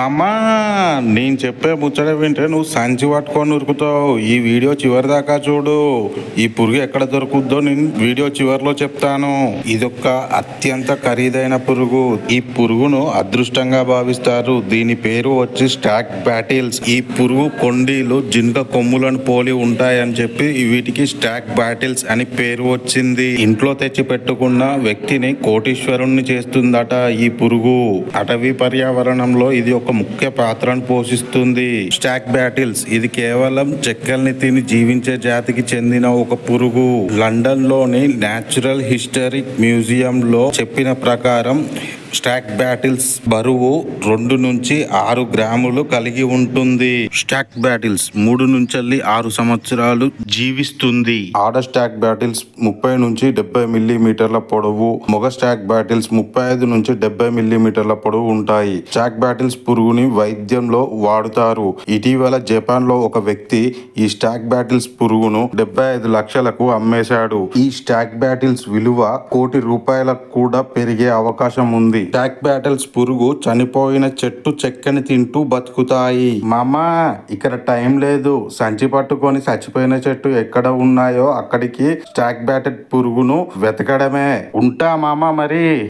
మా అమ్మ నేను చెప్పే ముచ్చట వింటే నువ్వు సంచి పట్టుకొని ఉరుకుతావు ఈ వీడియో చివరి దాకా చూడు. ఈ పురుగు ఎక్కడ దొరుకుద్దో నేను వీడియో చివరిలో చెప్తాను. ఇదొక అత్యంత ఖరీదైన పురుగు. ఈ పురుగును అదృష్టంగా భావిస్తారు. దీని పేరు వచ్చి స్టాక్ బ్యాటిల్స్. ఈ పురుగు కొండీలు జింక కొమ్ములను పోలి ఉంటాయని చెప్పి వీటికి స్టాక్ బ్యాటిల్స్ అని పేరు వచ్చింది. ఇంట్లో తెచ్చి పెట్టుకున్న వ్యక్తిని కోటీశ్వరుణ్ణి చేస్తుందట ఈ పురుగు. అటవీ పర్యావరణంలో ఇది ఒక ముఖ్య పాత్రను పోషిస్తుంది. Stock battles. ఇది కేవలం చెక్కల్ని తిని జీవించే జాతికి చెందిన ఒక పురుగు. లండన్లోని న్యాచురల్ హిస్టరిక్ మ్యూజియం లో చెప్పిన ప్రకారం స్టాక్ బ్యాటిల్స్ బరువు రెండు నుంచి ఆరు గ్రాములు కలిగి ఉంటుంది. స్టాక్ బ్యాటిల్స్ మూడు నుంచి ఆరు సంవత్సరాలు జీవిస్తుంది. ఆడ స్టాక్ బ్యాటిల్స్ ముప్పై నుంచి డెబ్బై మిల్లీమీటర్ల పొడవు మొగ స్టాక్ బ్యాటిల్స్ ముప్పై ఐదు నుంచి డెబ్బై మిల్లీమీటర్ల పొడవు ఉంటాయి. స్టాక్ బ్యాటిల్స్ పురుగుని వైద్యంలో వాడుతారు. ఇటీవల జపాన్లో ఒక వ్యక్తి ఈ స్టాక్ బ్యాటిల్స్ పురుగును డెబ్బై ఐదు లక్షలకు అమ్మేశాడు. ఈ స్టాక్ బ్యాటిల్స్ విలువ కోటి రూపాయలకు కూడా పెరిగే అవకాశం ఉంది. స్టాక్ బ్యాటిల్స్ పురుగు చనిపోయిన చెట్టు చెక్కని తింటూ బతుకుతాయి. మామా ఇక్కడ టైం లేదు. సంచి పట్టుకొని చచ్చిపోయిన చెట్టు ఎక్కడ ఉన్నాయో అక్కడికి స్టాక్ బ్యాటెడ్ పురుగును వెతకడమే. ఉంటా మామా మరి.